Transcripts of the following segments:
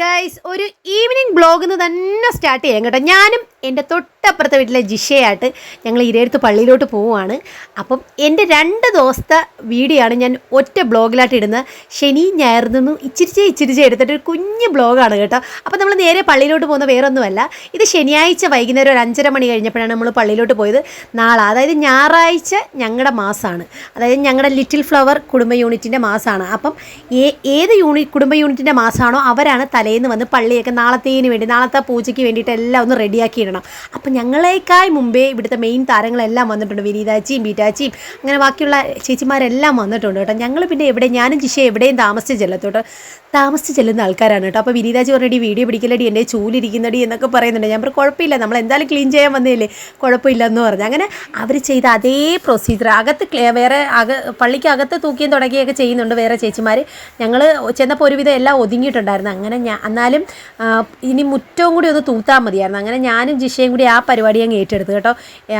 Guys ഒരു evening blog എന്ന് തന്നെ സ്റ്റാർട്ട് ചെയ്യാം കേട്ടോ. ഞാനും എന്റെ തൊട്ടപ്പുറത്തെ വീട്ടിലെ ജിഷയായിട്ട് ഞങ്ങൾ ഇരയടുത്ത് പള്ളിയിലോട്ട് പോവുകയാണ്. അപ്പം എന്റെ രണ്ട് ദിവസത്തെ വീഡിയോ ആണ് ഞാൻ ഒറ്റ ബ്ലോഗിലായിട്ട് ഇടുന്നത്. ശനി ഞായർ നിന്നും ഇച്ചിരിച്ചേ ഇച്ചിരിച്ചേ എടുത്തിട്ട് ഒരു കുഞ്ഞ് ബ്ലോഗാണ് കേട്ടോ. അപ്പം നമ്മൾ നേരെ പള്ളിയിലോട്ട് പോകുന്ന വേറൊന്നുമല്ല. ഇത് ശനിയാഴ്ച വൈകുന്നേരം ഒരു അഞ്ചര മണി കഴിഞ്ഞപ്പോഴാണ് നമ്മൾ പള്ളിയിലോട്ട് പോയത്. നാളെ അതായത് ഞായറാഴ്ച ഞങ്ങളുടെ മാസമാണ് അതായത് ഞങ്ങളുടെ ലിറ്റിൽ ഫ്ലവർ കുടുംബ യൂണിറ്റിന്റെ മാസമാണ് അപ്പം ഏത് യൂണി കുടുംബ യൂണിറ്റിന്റെ മാസമാണോ അവരാണ് തലേന്ന് വന്ന് പള്ളിയൊക്കെ നാളത്തേന് വേണ്ടി നാളത്തെ പൂജയ്ക്ക് വേണ്ടിയിട്ട് എല്ലാം ഒന്ന് റെഡിയാക്കി ഇടണം അപ്പം ഞങ്ങളേക്കാൾ മുമ്പേ ഇവിടുത്തെ മെയിൻ താരങ്ങളെല്ലാം വന്നിട്ടുണ്ട്. വിനീതാച്ചിയും ബീറ്റാച്ചിയും അങ്ങനെ ബാക്കിയുള്ള ചേച്ചിമാരെല്ലാം വന്നിട്ടുണ്ട് കേട്ടോ. ഞങ്ങൾ പിന്നെ എവിടെ ഞാനും ജിഷ എവിടെയും താമസിച്ച് ചെല്ലത്തോട്ട് താമസിച്ച് ചെല്ലുന്ന ആൾക്കാരാണ് കേട്ടോ. അപ്പോൾ വിനീതാജി പറഞ്ഞടി വീഡിയോ പിടിക്കലടി എന്റെ ചൂലിരിക്കുന്നടി എന്നൊക്കെ പറയുന്നുണ്ട്. ഞാൻ പറഞ്ഞു കുഴപ്പമില്ല നമ്മൾ എന്തായാലും ക്ലീൻ ചെയ്യാൻ വന്നതല്ലേ? കുഴപ്പമില്ല എന്ന് പറഞ്ഞു. അങ്ങനെ അവർ ചെയ്ത അതേ പ്രൊസീജിയർ അകത്ത് വേറെ അക പള്ളിക്ക് അകത്ത് തൂക്കിയും തുടങ്ങിയൊക്കെ ചെയ്യുന്നുണ്ട് വേറെ ചേച്ചിമാർ ഞങ്ങൾ ചെന്നപ്പോൾ ഒരുവിധം എല്ലാം ഒതുങ്ങിയിട്ടുണ്ടായിരുന്നു. അങ്ങനെ ഞാൻ എന്നാലും ഇനി മുറ്റവും കൂടി ഒന്ന് തൂത്താൽ മതിയായിരുന്നു. അങ്ങനെ ഞാനും ജിഷയും കൂടി ആ പരിപാടി അങ്ങ് ഏറ്റെടുത്തു കേട്ടോ.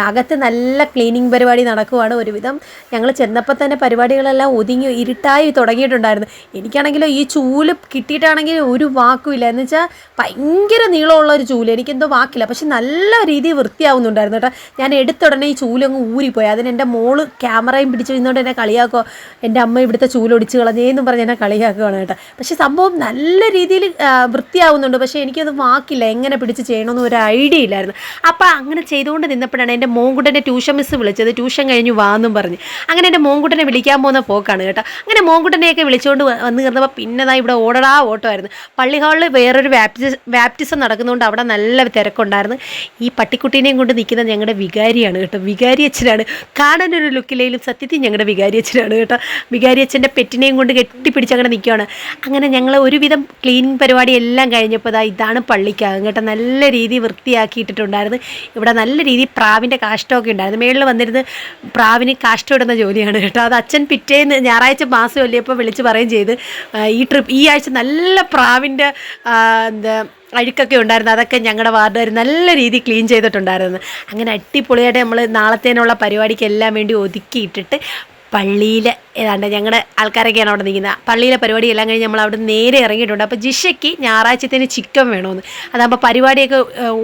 അകത്ത് നല്ല ക്ലീനിങ് പരിപാടി നടക്കുവാണ്. ഒരുവിധം ഞങ്ങൾ ചെന്നപ്പോൾ തന്നെ പരിപാടികളെല്ലാം ഒതുങ്ങി ഇരുട്ടായി തുടങ്ങിയിട്ടുണ്ടായിരുന്നു. എനിക്കാണെങ്കിലോ ഈ ചൂൽ കിട്ടിയിട്ടാണെങ്കിൽ ഒരു വാക്കുമില്ല എന്ന് വെച്ചാൽ ഭയങ്കര നീളമുള്ള ഒരു ചൂൽ. എനിക്കെന്തോ വാക്കില്ല. പക്ഷെ നല്ല രീതിയിൽ വൃത്തിയാവുന്നുണ്ടായിരുന്നു കേട്ടോ. ഞാൻ എടുത്തുടനെ ഈ ചൂലങ്ങ് ഊരിപ്പോയി. അതിന് എന്റെ മോൾ ക്യാമറയും പിടിച്ച് നിന്നുകൊണ്ട് എന്നെ കളിയാക്കോ എന്റെ അമ്മ ഇവിടുത്തെ ചൂലൊടിച്ച് കളഞ്ഞേന്നും പറഞ്ഞ് എന്നെ കളിയാക്കുകയാണ് കേട്ടോ. പക്ഷെ സംഭവം നല്ല രീതിയിൽ വൃത്തിയാവുന്നുണ്ട്. പക്ഷേ എനിക്കത് വാക്കില്ല. എങ്ങനെ പിടിച്ച് ചെയ്യണമെന്ന് ഒരു ഐഡിയ ഇല്ലായിരുന്നു. അപ്പോൾ അങ്ങനെ ചെയ്തുകൊണ്ട് നിന്നപ്പോഴാണ് എന്റെ മോൻകുട്ടന്റെ ട്യൂഷൻ മിസ് വിളിച്ചത്. ട്യൂഷൻ കഴിഞ്ഞ് വാന്നും പറഞ്ഞ്. അങ്ങനെ എന്റെ മോൻകുട്ടനെ വിളിക്കാൻ പോകുന്ന പോക്കാണ് കേട്ടോ. അങ്ങനെ മോൻകുട്ടനെയൊക്കെ വിളിച്ചുകൊണ്ട് വന്ന് കയറുന്നപ്പോൾ പിന്നെതാ ഇവിടെ ഓടടാ ഓട്ടമായിരുന്നു. പള്ളി ഹാളിൽ വേറൊരു ബാപ്റ്റിസ് ബാപ്റ്റിസം നടക്കുന്നതുകൊണ്ട് അവിടെ നല്ല തിരക്കുണ്ടായിരുന്നു. ഈ പട്ടിക്കുട്ടീനെയും കൊണ്ട് നിൽക്കുന്ന ഞങ്ങളുടെ വികാരിയാണ് കേട്ടോ. വികാരി അച്ഛനാണ് ഒരു ലുക്കിലേലും സത്യത്തിൽ ഞങ്ങളുടെ വികാരി അച്ഛനാണ് കേട്ടോ. വികാരി അച്ഛന്റെ പെറ്റിനെയും കൊണ്ട് കെട്ടിപ്പിടിച്ച് അങ്ങനെ നിൽക്കുകയാണ് അങ്ങനെ ഞങ്ങൾ ഒരുവിധം ക്ലീനിങ് പരിപാടി എല്ലാം കഴിഞ്ഞപ്പോൾ ഇതാ ഇതാണ് പള്ളിക്കകം കേട്ടോ. നല്ല രീതി വൃത്തിയാക്കിയിട്ടിട്ടുണ്ടായിരുന്നു. ഇവിടെ നല്ല രീതി പ്രാവിന്റെ കാഷ്ടമൊക്കെ ഉണ്ടായിരുന്നു. മേളിൽ വന്നിരുന്ന് പ്രാവിന് കാഷ്ടം ഇടുന്ന ജോലിയാണ് കേട്ടോ. അത് അച്ഛൻ പിറ്റേന്ന് ഞായറാഴ്ച മാസം അല്ലിയപ്പോൾ വിളിച്ച് പറയുകയും ചെയ്ത് ഈ ട്രിപ്പ് ഈ ആഴ്ച നല്ല പ്രാവിന്റെ എന്താ അഴുക്കൊക്കെ ഉണ്ടായിരുന്നു. അതൊക്കെ ഞങ്ങളുടെ വാർഡുകാർ നല്ല രീതിയിൽ ക്ലീൻ ചെയ്തിട്ടുണ്ടായിരുന്നു. അങ്ങനെ അടിപൊളിയായിട്ട് നമ്മൾ നാളത്തേനുള്ള പരിപാടിക്ക് എല്ലാം വേണ്ടി ഒതുക്കിയിട്ടിട്ട് പള്ളിയിൽ ഏതാണ്ട് ഞങ്ങളുടെ ആൾക്കാരൊക്കെയാണ് അവിടെ നിൽക്കുന്നത്. പള്ളിയിലെ പരിപാടി എല്ലാം കഴിഞ്ഞ് നമ്മൾ അവിടെ നേരെ ഇറങ്ങിയിട്ടുണ്ട്. അപ്പോൾ ജിഷയ്ക്ക് ഞായറാഴ്ചത്തേന് ചിക്കൻ വേണമെന്ന് അതാകുമ്പോൾ പരിപാടിയൊക്കെ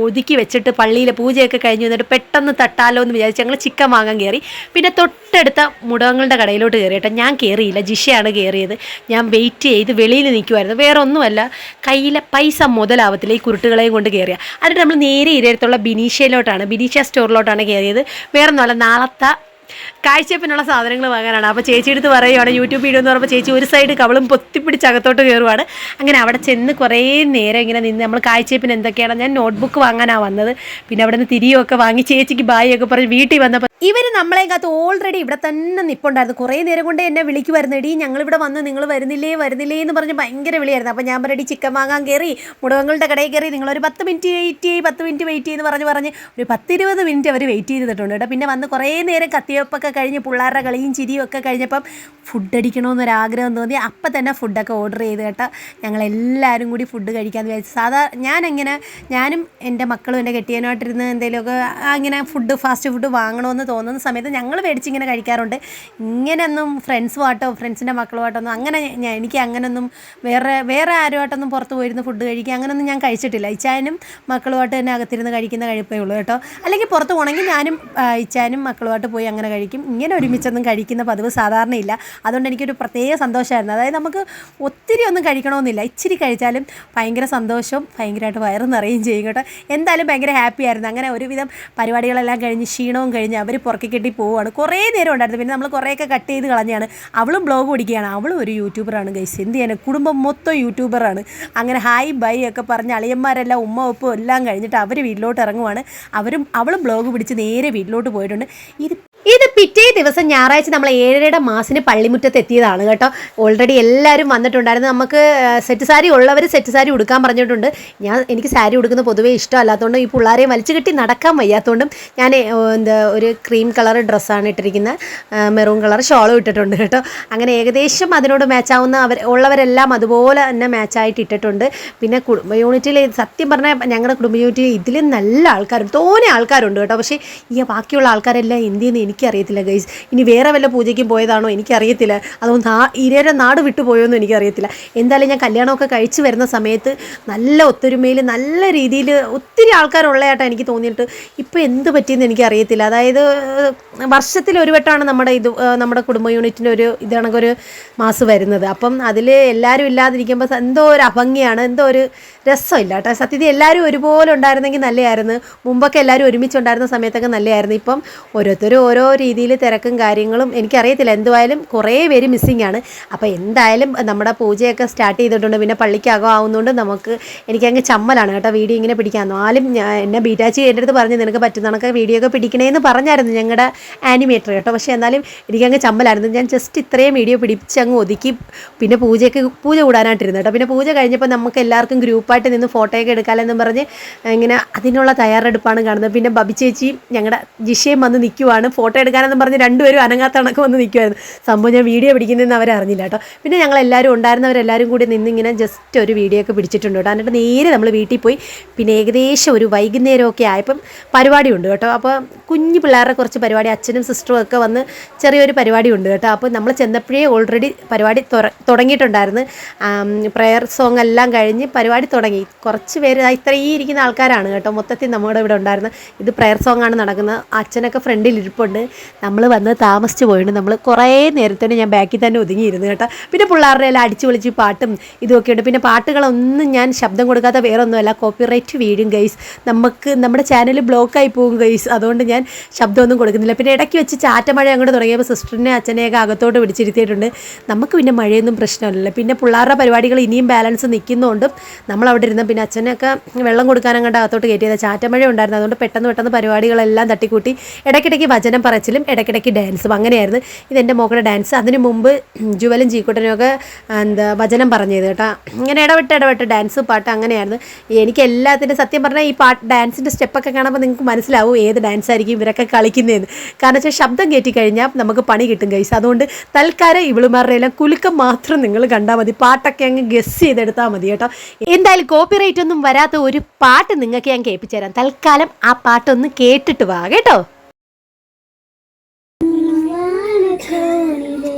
ഒതുക്കി വെച്ചിട്ട് പള്ളിയിലെ പൂജയൊക്കെ കഴിഞ്ഞ് വന്നിട്ട് പെട്ടെന്ന് തട്ടാലോ എന്ന് വിചാരിച്ച് ഞങ്ങൾ ചിക്കൻ വാങ്ങാൻ കയറി. പിന്നെ തൊട്ടടുത്ത മുടകങ്ങളുടെ കടയിലോട്ട് കയറി കേട്ടോ ഞാൻ കയറിയില്ല. ജിഷയാണ് കയറിയത്. ഞാൻ വെയിറ്റ് ചെയ്ത് വെളിയിൽ നിൽക്കുമായിരുന്നു വേറെ ഒന്നുമല്ല കയ്യിലെ പൈസ മുതലാവത്തില്ല ഈ കുരുട്ടുകളെയും കൊണ്ട് കയറിയ. അതിട്ട് നമ്മൾ നേരെ ഇരയത്തുള്ള ബിനീഷയിലോട്ടാണ് ബിനീഷ സ്റ്റോറിലോട്ടാണ് കയറിയത്. വേറെ ഒന്നുമല്ല നാളത്തെ കാഴ്ചപ്പിനുള്ള സാധനങ്ങൾ വാങ്ങാനാണ്. അപ്പോൾ ചേച്ചി എടുത്ത് പറയുവാണ് യൂട്യൂബ് വീഡിയോ എന്ന് പറയുമ്പോൾ ചേച്ചി ഒരു സൈഡ് കവളും പൊത്തിപ്പിടിച്ച് അകത്തോട്ട് കയറുവാണ് അങ്ങനെ അവിടെ ചെന്ന് കുറേ നേരം ഇങ്ങനെ നിന്ന് നമ്മൾ കാഴ്ചപ്പിന് എന്തൊക്കെയാണ് ഞാൻ നോട്ട്ബുക്ക് വാങ്ങാനാണ് വന്നത്. പിന്നെ അവിടെ നിന്ന് തിരിയൊക്കെ വാങ്ങി ചേച്ചിക്ക് ബായി ഒക്കെ പറഞ്ഞ് വീട്ടിൽ വന്നപ്പോൾ ഇവർ നമ്മളെ കാത്ത് ഓൾറെഡി ഇവിടെ തന്നെ നിപ്പുണ്ടായിരുന്നു. കുറേ നേരം കൊണ്ട് എന്നെ വിളിക്കുമായിരുന്നു എടി ഞങ്ങളിവിടെ വന്ന് നിങ്ങൾ വരുന്നില്ലേ വരുന്നില്ലേ എന്ന് പറഞ്ഞ് ഭയങ്കര വിളിയായിരുന്നു. അപ്പോൾ ഞാൻ പറയടി ചിക്കൻ വാങ്ങാൻ കയറി മുടകങ്ങളുടെ കടയിൽ കയറി നിങ്ങളൊരു പത്ത് മിനിറ്റ് വെയിറ്റ് ചെയ്യ് പത്ത് മിനിറ്റ് വെയിറ്റ് ചെയ്യുന്ന പറഞ്ഞ് പറഞ്ഞ് ഒരു പത്തിരുപത് മിനിറ്റ് അവർ വെയിറ്റ് ചെയ്തിട്ടുണ്ട് കേട്ടോ. പിന്നെ വന്ന് കുറേ നേരം കത്തിയപ്പൊക്കെ കഴിഞ്ഞ് പിള്ളേരുടെ കളിയും ചിരിയും ഒക്കെ കഴിഞ്ഞപ്പം ഫുഡ് അടിക്കണമെന്നൊരാഗ്രഹം തോന്നി അപ്പം തന്നെ ഫുഡൊക്കെ ഓർഡർ ചെയ്ത് കേട്ടോ. ഞങ്ങളെല്ലാവരും കൂടി ഫുഡ് കഴിക്കാമെന്ന് വിചാരിച്ചു. സാധാ ഞാനെങ്ങനെ ഞാനും എന്റെ മക്കളും എന്റെ കെട്ടിയനുമായിട്ടിരുന്ന് എന്തെങ്കിലുമൊക്കെ അങ്ങനെ ഫുഡ് ഫാസ്റ്റ് ഫുഡ് വാങ്ങണമെന്ന് തോന്നുന്ന സമയത്ത് ഞങ്ങൾ മേടിച്ചിങ്ങനെ കഴിക്കാറുണ്ട്. ഇങ്ങനെയൊന്നും ഫ്രണ്ട്സുമായിട്ടോ ഫ്രണ്ട്സിന്റെ മക്കളുമായിട്ടൊന്നും അങ്ങനെ ഞാൻ എനിക്ക് അങ്ങനെയൊന്നും വേറെ വേറെ ആരുമായിട്ടൊന്നും പുറത്ത് പോയിരുന്ന് ഫുഡ് കഴിക്കുക അങ്ങനെയൊന്നും ഞാൻ കഴിച്ചിട്ടില്ല. ഇച്ചാനും മക്കളുമായിട്ട് തന്നെ അകത്തിരുന്ന് കഴിക്കുന്ന കഴിപ്പേ ഉള്ളൂ കേട്ടോ. അല്ലെങ്കിൽ പുറത്ത് പോകണമെങ്കിൽ ഞാനും ഇച്ചാനും മക്കളുമായിട്ട് പോയി അങ്ങനെ കഴിക്കും. ഇങ്ങനെ ഒരുമിച്ചൊന്നും കഴിക്കുന്ന പതിവ് സാധാരണയില്ല. അതുകൊണ്ട് എനിക്കൊരു പ്രത്യേക സന്തോഷമായിരുന്നു. അതായത് നമുക്ക് ഒത്തിരി ഒന്നും കഴിക്കണമെന്നില്ല. ഇച്ചിരി കഴിച്ചാലും ഭയങ്കര സന്തോഷവും ഭയങ്കരമായിട്ട് വയറ് നിറയും ചെയ്യും കേട്ടോ. എന്തായാലും ഭയങ്കര ഹാപ്പി ആയിരുന്നു. അങ്ങനെ ഒരുവിധം പരിപാടികളെല്ലാം കഴിഞ്ഞ് ക്ഷീണവും കഴിഞ്ഞ് അവർ പുറക്കി കെട്ടി പോവുകയാണ്. കുറേ നേരം ഉണ്ടായിരുന്നു. പിന്നെ നമ്മൾ കുറേയൊക്കെ കട്ട് ചെയ്ത് കളഞ്ഞാണ്. അവളും ബ്ലോഗ് പിടിക്കുകയാണ് അവളും ഒരു യൂട്യൂബറാണ് ഗൈസ് എന്ത് ചെയ്യാൻ കുടുംബം മൊത്തം യൂട്യൂബറാണ് അങ്ങനെ ഹായ് ബൈ ഒക്കെ പറഞ്ഞ് അളിയന്മാരെല്ലാം ഉമ്മ ഉപ്പും എല്ലാം കഴിഞ്ഞിട്ട് അവർ വീട്ടിലോട്ട് ഇറങ്ങുവാണ്. അവരും അവളും ബ്ലോഗ് പിടിച്ച് നേരെ വീട്ടിലോട്ട് പോയിട്ടുണ്ട്. ഇത് ഇത് പിറ്റേ ദിവസം ഞായറാഴ്ച നമ്മൾ ഏഴരയുടെ മാസിന് പള്ളിമുറ്റത്ത് എത്തിയതാണ് കേട്ടോ. ഓൾറെഡി എല്ലാവരും വന്നിട്ടുണ്ടായിരുന്നു. നമുക്ക് സെറ്റ് സാരി ഉള്ളവർ സെറ്റ് സാരി ഉടുക്കാൻ പറഞ്ഞിട്ടുണ്ട്. ഞാൻ എനിക്ക് സാരി ഉടുക്കുന്ന പൊതുവേ ഇഷ്ടമല്ലാത്തതുകൊണ്ടും ഈ പിള്ളേരെ വലിച്ചു കെട്ടി നടക്കാൻ വയ്യാത്തതുകൊണ്ടും ഞാൻ എന്താ ഒരു ക്രീം കളർ ഡ്രസ്സാണ് ഇട്ടിരിക്കുന്നത്. മെറൂൺ കളർ ഷോളും ഇട്ടിട്ടുണ്ട് കേട്ടോ. അങ്ങനെ ഏകദേശം അതിനോട് മാച്ചാവുന്ന അവർ ഉള്ളവരെല്ലാം അതുപോലെ തന്നെ മാച്ചായിട്ട് ഇട്ടിട്ടുണ്ട്. പിന്നെ കുടുംബ യൂണിറ്റിൽ സത്യം പറഞ്ഞാൽ ഞങ്ങളുടെ കുടുംബ യൂണിറ്റിൽ ഇതിലും നല്ല ആൾക്കാരുണ്ട്. തോനെ ആൾക്കാരുണ്ട് കേട്ടോ. പക്ഷേ ഈ ബാക്കിയുള്ള ആൾക്കാരെല്ലാം എന്ത് ചെയ്യുന്നു? എനിക്കറിയത്തില്ല ഗൈസ് ഇനി വേറെ വല്ല പൂജയ്ക്കും പോയതാണോ? എനിക്കറിയത്തില്ല. അതുകൊണ്ട് ആ ഇരയുടെ നാട് വിട്ടുപോയോന്നും എനിക്കറിയത്തില്ല. എന്തായാലും ഞാൻ കല്യാണമൊക്കെ കഴിച്ചു വരുന്ന സമയത്ത് നല്ല ഒത്തൊരുമയിൽ നല്ല രീതിയിൽ ഒത്തിരി ആൾക്കാരുള്ളതായിട്ടാണ് എനിക്ക് തോന്നിയിട്ട് ഇപ്പോൾ എന്ത് പറ്റിയെന്ന് എനിക്കറിയത്തില്ല. അതായത് വർഷത്തിൽ ഒരു വട്ടമാണ് നമ്മുടെ ഇത് നമ്മുടെ കുടുംബ യൂണിറ്റിന്റെ ഒരു ഇതാണെങ്കിൽ ഒരു മാസ് വരുന്നത്. അപ്പം അതിൽ എല്ലാവരും ഇല്ലാതിരിക്കുമ്പോൾ എന്തോ ഒരു അഭംഗിയാണ് എന്തോ ഒരു രസമില്ല കേട്ടോ. സത്യത്തിൽ എല്ലാവരും ഒരുപോലെ ഉണ്ടായിരുന്നെങ്കിൽ നല്ലതായിരുന്നു മുമ്പൊക്കെ എല്ലാവരും ഒരുമിച്ചുണ്ടായിരുന്ന സമയത്തൊക്കെ നല്ലതായിരുന്നു ഇപ്പം ഓരോരുത്തരും ഓരോ രീതിയിൽ തിരക്കും കാര്യങ്ങളും എനിക്കറിയത്തില്ല. എന്തുവായാലും കുറേ പേര് മിസ്സിങ് ആണ്. അപ്പോൾ എന്തായാലും നമ്മുടെ പൂജയൊക്കെ സ്റ്റാർട്ട് ചെയ്തിട്ടുണ്ട്. പിന്നെ പള്ളിക്കകം ആവുന്നതുകൊണ്ട് നമുക്ക് എനിക്കങ്ങ് ചമ്മലാണ് കേട്ടോ വീഡിയോ ഇങ്ങനെ പിടിക്കാൻ. എന്നാലും ഞാൻ എന്നെ ബീറ്റാച്ചി എന്റെ അടുത്ത് പറഞ്ഞു നിനക്ക് പറ്റുന്ന കണക്ക് വീഡിയോ ഒക്കെ പിടിക്കണേന്ന് പറഞ്ഞായിരുന്നു ഞങ്ങളുടെ ആനിമേറ്റർ കേട്ടോ. പക്ഷേ എന്നാലും എനിക്കങ്ങ് ചമ്മലായിരുന്നു. ഞാൻ ജസ്റ്റ് ഇത്രയും വീഡിയോ പിടിച്ച് അങ്ങ് ഒതുക്കി പിന്നെ പൂജയ്ക്ക് പൂജ കൂടാനായിട്ടിരുന്നു കേട്ടോ. പിന്നെ പൂജ കഴിഞ്ഞപ്പോൾ നമുക്ക് എല്ലാവർക്കും ഗ്രൂപ്പായിട്ട് നിന്ന് ഫോട്ടോയൊക്കെ എടുക്കാമെന്നും പറഞ്ഞ് ഇങ്ങനെ അതിനുള്ള തയ്യാറെടുപ്പാണ് കാണുന്നത്. പിന്നെ ബബി ചേച്ചിയും ഞങ്ങളുടെ ജിഷയും വന്ന് നിൽക്കുവാണ്. ഫോട്ടോ എടുക്കാനെന്നും പറഞ്ഞ് രണ്ടുപേരും അനങ്ങാത്ത കണക്ക് വന്ന് നിൽക്കുമായിരുന്നു സംഭവം ഞാൻ വീഡിയോ പിടിക്കുന്നതെന്ന് അവരറിഞ്ഞില്ല കേട്ടോ. പിന്നെ ഞങ്ങൾ എല്ലാവരും ഉണ്ടായിരുന്നവരെല്ലാവരും കൂടി നിന്നിങ്ങനെ ജസ്റ്റ് ഒരു വീഡിയോ ഒക്കെ പിടിച്ചിട്ടുണ്ട് കേട്ടോ. എന്നിട്ട് നേരെ നമ്മൾ വീട്ടിൽ പോയി പിന്നെ ഏകദേശം ഒരു വൈകുന്നേരമൊക്കെ ആയപ്പം പരിപാടി ഉണ്ട് കേട്ടോ. അപ്പോൾ കുഞ്ഞു പിള്ളേരുടെ കുറച്ച് പരിപാടി അച്ഛനും സിസ്റ്ററും ഒക്കെ വന്ന് ചെറിയൊരു പരിപാടി ഉണ്ട് കേട്ടോ. അപ്പോൾ നമ്മൾ ചെന്നപ്പോഴേ ഓൾറെഡി പരിപാടി തുടങ്ങിയിട്ടുണ്ടായിരുന്നു. പ്രെയർ സോങ് എല്ലാം കഴിഞ്ഞ് പരിപാടി തുടങ്ങി. കുറച്ച് പേര് ഇത്രയും ഇരിക്കുന്ന ആൾക്കാരാണ് കേട്ടോ. മൊത്തത്തിൽ നമ്മുടെ ഇവിടെ ഉണ്ടായിരുന്നത്. ഇത് പ്രെയർ സോങ് ആണ് നടക്കുന്നത്. അച്ഛനൊക്കെ ഫ്രണ്ടിൽ ഇരിപ്പുണ്ട്. നമ്മൾ വന്ന് താമസിച്ച് പോയിട്ട് നമ്മൾ കുറേ നേരത്തേന് ഞാൻ ബാക്കിൽ തന്നെ ഒതുങ്ങിയിരുന്നു കേട്ടോ. പിന്നെ പിള്ളേരുടെ എല്ലാം അടിച്ചു വിളിച്ച് പാട്ടും ഇതൊക്കെ ഉണ്ട്. പിന്നെ പാട്ടുകളൊന്നും ഞാൻ ശബ്ദം കൊടുക്കാത്ത വേറെ ഒന്നുമല്ല കോപ്പിറൈറ്റ് വീഴും ഗൈസ് നമുക്ക് നമ്മുടെ ചാനൽ ബ്ലോക്കായി പോകും ഗൈസ് അതുകൊണ്ട് ഞാൻ ശബ്ദമൊന്നും കൊടുക്കുന്നില്ല. പിന്നെ ഇടയ്ക്ക് വെച്ച് ചാറ്റമഴ അങ്ങോട്ട് തുടങ്ങിയപ്പോൾ സിസ്റ്ററിനെ അച്ഛനെയൊക്കെ അകത്തോട്ട് പിടിച്ചിരുത്തിയിട്ടുണ്ട്. നമുക്ക് പിന്നെ മഴയൊന്നും പ്രശ്നമില്ല പിന്നെ പിള്ളേരുടെ പരിപാടികൾ ഇനിയും ബാലൻസ് നിൽക്കുന്നതുകൊണ്ടും നമ്മൾ അവിടെ ഇരുന്ന പിന്നെ അച്ഛനൊക്കെ വെള്ളം കൊടുക്കാനങ്ങോട്ട് അകത്തോട്ട് കയറ്റിയത്. ചാറ്റമഴ ഉണ്ടായിരുന്നു. അതുകൊണ്ട് പെട്ടെന്ന് പെട്ടെന്ന് പരിപാടികളെല്ലാം തട്ടിക്കൂട്ടി. ഇടയ്ക്കിടയ്ക്ക് വചനം പറച്ചിലും ഇടയ്ക്കിടയ്ക്ക് ഡാൻസും. അങ്ങനെയായിരുന്നു ഇതെന്റെ മോക്കടെ ഡാൻസ്. അതിന് മുമ്പ് ജുവലും ചീക്കുട്ടനും ഒക്കെ എന്താ വചനം പറഞ്ഞത് കേട്ടോ. ഇങ്ങനെ ഇടവിട്ട് ഇടവിട്ട് ഡാൻസ് പാട്ട് അങ്ങനെയായിരുന്നു. എനിക്ക് എല്ലാത്തിന്റെ സത്യം പറഞ്ഞാൽ ഈ പാട്ട് ഡാൻസിന്റെ സ്റ്റെപ്പൊക്കെ കാണുമ്പോൾ നിങ്ങൾക്ക് മനസ്സിലാവും ഏത് ഡാൻസ് ആയിരിക്കും ഇവരൊക്കെ കളിക്കുന്നതെന്ന് കാരണം വെച്ചാൽ ശബ്ദം കയറ്റി കഴിഞ്ഞാൽ നമുക്ക് പണി കിട്ടും കൈസ് അതുകൊണ്ട് തൽക്കാലം ഇവളുമാരുടെ എല്ലാം കുലുക്കം മാത്രം നിങ്ങൾ കണ്ടാൽ മതി. പാട്ടൊക്കെ അങ്ങ് ഗസ് ചെയ്തെടുത്താൽ മതി കേട്ടോ. എന്തായാലും കോപ്പിറൈറ്റ് ഒന്നും വരാത്ത ഒരു പാട്ട് നിങ്ങൾക്ക് ഞാൻ കേൾപ്പിച്ചു തരാം തൽക്കാലം ആ പാട്ടൊന്ന് കേട്ടിട്ട് വാ കേട്ടോ. വാനക്കോണിലെ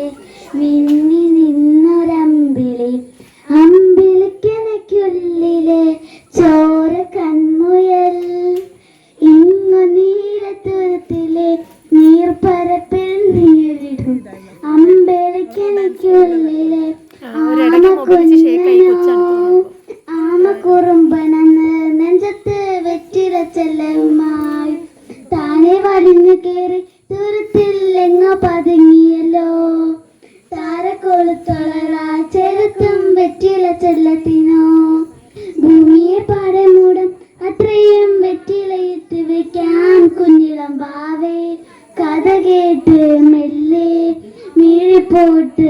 മിന്നി നിന്നൊരമ്പിളി. അമ്പിളിക്കണയ്ക്കുള്ളിലെ ചോര കൺമുയൽ. ഇങ്ങു നീലത്തുരത്തിലെ നീർപ്പരപ്പിൽ നീരിടും. അമ്പിളിക്കണയ്ക്കുള്ളിലെ ആമക്കുറുമ്പനെന്ന് നെഞ്ചത്ത് വെച്ചിടച്ചെല്ലുമായി താനെ വലിഞ്ഞു കേറി போட்டு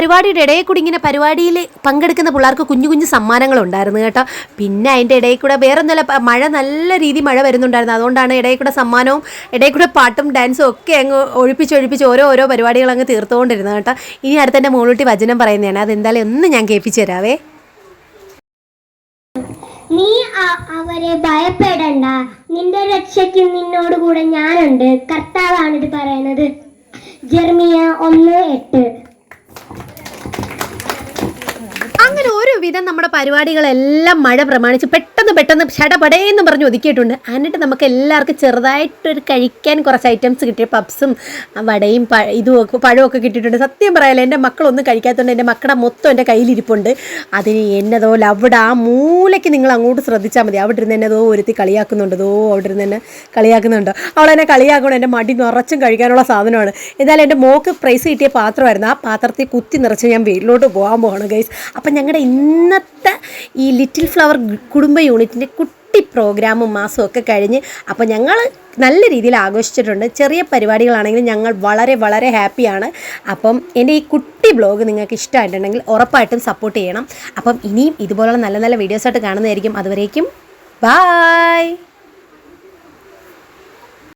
പരിപാടിയുടെ ഇടയിൽ കൂടി ഇങ്ങനെ പരിപാടിയിൽ പങ്കെടുക്കുന്ന പിള്ളേർക്ക് കുഞ്ഞു കുഞ്ഞു സമ്മാനങ്ങൾ ഉണ്ടായിരുന്നു കേട്ടോ. പിന്നെ അതിന്റെ ഇടയിൽ കൂടെ വേറെ നല്ല മഴ നല്ല രീതി മഴ വരുന്നുണ്ടായിരുന്നു. അതുകൊണ്ടാണ് ഇടയിൽ കൂടെ സമ്മാനവും ഇടയിൽ കൂടെ പാട്ടും ഡാൻസും ഒക്കെ അങ്ങ് ഒഴിപ്പിച്ചൊഴിപ്പിച്ച് ഒഴിപ്പിച്ച് ഓരോ ഓരോ പരിപാടികൾ അങ്ങ് തീർത്തുകൊണ്ടിരുന്നത് കേട്ടോ. ഇനി അടുത്തെന്റെ മോളൂട്ടി വചനം പറയുന്നതാണ്. അതെന്തായാലും ഒന്ന് ഞാൻ കേൾപ്പിച്ചു തരാവേ. നീ അവരെ ഭയപ്പെടണ്ട. നിന്റെ രക്ഷയ്ക്ക് നിന്നോട് കൂടെ ഞാനുണ്ട്. കർത്താവാണ് ഇത് പറയുന്നത്. ജെർമിയ ഒന്ന് എട്ട്. വിധം നമ്മുടെ പരിപാടികളെല്ലാം മഴ പ്രമാണിച്ച് പെട്ടെന്ന് പെട്ടെന്ന് ഷടപടേന്ന് പറഞ്ഞ് ഒതുക്കിയിട്ടുണ്ട്. എന്നിട്ട് നമുക്ക് എല്ലാവർക്കും ചെറുതായിട്ടൊരു കഴിക്കാൻ കുറച്ച് ഐറ്റംസ് കിട്ടിയ പപ്സും വടയും പ ഇതും ഒക്കെ പഴമൊക്കെ കിട്ടിയിട്ടുണ്ട്. സത്യം പറയാലോ എന്റെ മക്കളൊന്നും കഴിക്കാത്തതുകൊണ്ട് എന്റെ മക്കളുടെ മൊത്തം എന്റെ കയ്യിലിരിപ്പുണ്ട്. അതിന് എന്നതോ അവിടെ ആ മൂലയ്ക്ക് നിങ്ങൾ അങ്ങോട്ട് ശ്രദ്ധിച്ചാൽ മതി. അവിടെ ഇരുന്ന് എന്നതോ ഒരുത്തി കളിയാക്കുന്നുണ്ട്. ദോ അവിടെ ഇരുന്ന് എന്നെ കളിയാക്കുന്നുണ്ട്. അവളെന്നെ കളിയാക്കണം എന്റെ മടി നിറച്ചും കഴിക്കാനുള്ള സാധനമാണ്. എന്തായാലും എന്റെ മോക്ക് പ്രൈസ് കിട്ടിയ പാത്രമായിരുന്നു. ആ പാത്രത്തിൽ കുത്തി നിറച്ച് ഞാൻ വീട്ടിലോട്ട് പോകാൻ പോകണം ഗൈസ് അപ്പം ഞങ്ങളുടെ ഇന്നത്തെ ഈ ലിറ്റിൽ ഫ്ലവർ കുടുംബ യൂണിറ്റിന്റെ കുട്ടി പ്രോഗ്രാമും മാസവും ഒക്കെ കഴിഞ്ഞ് അപ്പോൾ ഞങ്ങൾ നല്ല രീതിയിൽ ആഘോഷിച്ചിട്ടുണ്ട്. ചെറിയ പരിപാടികളാണെങ്കിലും ഞങ്ങൾ വളരെ വളരെ ഹാപ്പിയാണ്. അപ്പം എന്റെ ഈ കുട്ടി ബ്ലോഗ് നിങ്ങൾക്ക് ഇഷ്ടമായിട്ടുണ്ടെങ്കിൽ ഉറപ്പായിട്ടും സപ്പോർട്ട് ചെയ്യണം. അപ്പം ഇനിയും ഇതുപോലുള്ള നല്ല നല്ല വീഡിയോസായിട്ട് കാണുന്നതായിരിക്കും. അതുവരേക്കും ബായ്